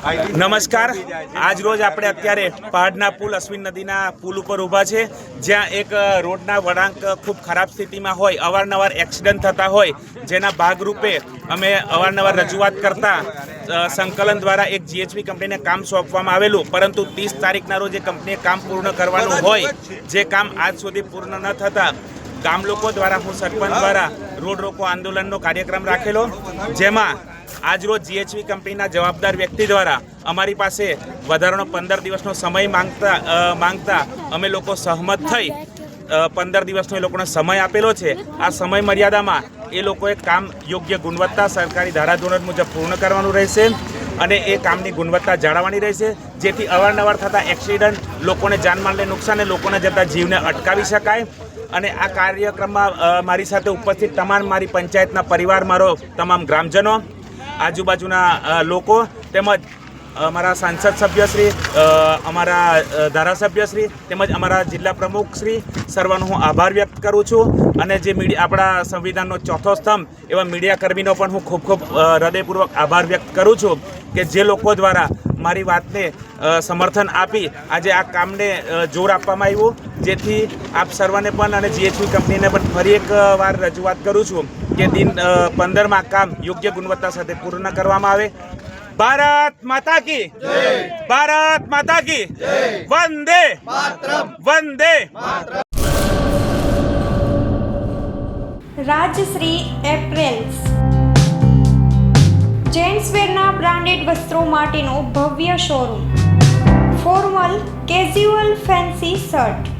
નમસ્કાર. આજ રોજ આપણે અત્યારે પહાડના પુલ અશ્વિન નદીના પુલ ઉપર ઊભા છે. જ્યાં એક રોડના વળાંક ખૂબ ખરાબ સ્થિતિમાં હોય અવારનવાર એક્સિડન્ટ થતા હોય જેના ભાગરૂપે અમે અવારનવાર રજૂઆત કરતા સંકલન દ્વારા એક જીએચપી કંપનીને કામ સોંપવામાં આવેલું. પરંતુ ત્રીસ તારીખના રોજ એ કંપનીએ કામ પૂર્ણ કરવાનું હોય જે કામ આજ સુધી પૂર્ણ ન થતાં ગામ લોકો દ્વારા હું સરપંચ દ્વારા રોડ રોકો આંદોલનનો કાર્યક્રમ રાખેલો જેમાં આજરોજ જીએચવી કંપનીના જવાબદાર વ્યક્તિ દ્વારા અમારી પાસે વધારાનો પંદર દિવસનો સમય માંગતા માંગતા અમે લોકો સહમત થઈ પંદર દિવસનો એ લોકોને સમય આપેલો છે. આ સમય મર્યાદામાં એ લોકોએ કામ યોગ્ય ગુણવત્તા સરકારી ધારાધોરણ મુજબ પૂર્ણ કરવાનું રહેશે અને એ કામની ગુણવત્તા જાળવવાની રહેશે. જેથી અવારનવાર થતા એક્સિડન્ટ લોકોને જાનમાલને નુકસાન અને લોકોને જતા જીવને અટકાવી શકાય. અને આ કાર્યક્રમમાં મારી સાથે ઉપસ્થિત તમામ મારી પંચાયતના પરિવાર, મારો તમામ ગ્રામજનો આજુબાજુના લોકો તેમજ અમારા સાંસદ સભ્યશ્રી અમારા ધારાસભ્યશ્રી તેમજ અમારા જિલ્લા પ્રમુખશ્રી સર્વનો હું આભાર વ્યક્ત કરું છું. અને જે મીડિયા આપણા સંવિધાનનો ચોથો સ્તંભ એવા મીડિયાકર્મીનો પણ હું ખૂબ ખૂબ હૃદયપૂર્વક આભાર વ્યક્ત કરું છું કે જે લોકો દ્વારા મારી વાતને સમર્થન આપી આજે આ કામને જોર આપવામાં આવ્યું. જેથી આપ સર્વને પણ અને જીએચવી કંપનીને પણ ફરી એક વાર રજૂઆત કરું છું કે દિન પંદરમાં કામ યોગ્ય ગુણવત્તા સાથે પૂર્ણ કરવામાં આવે. ભારત માતા કી ભારત માતા કી વંદે. વંદે. રાજશ્રી એપ્રેલ્સ. જેન્ટ્સવેરના બ્રાન્ડેડ વસ્ત્રો માટેનો ભવ્ય showroom. Formal casual fancy shirt.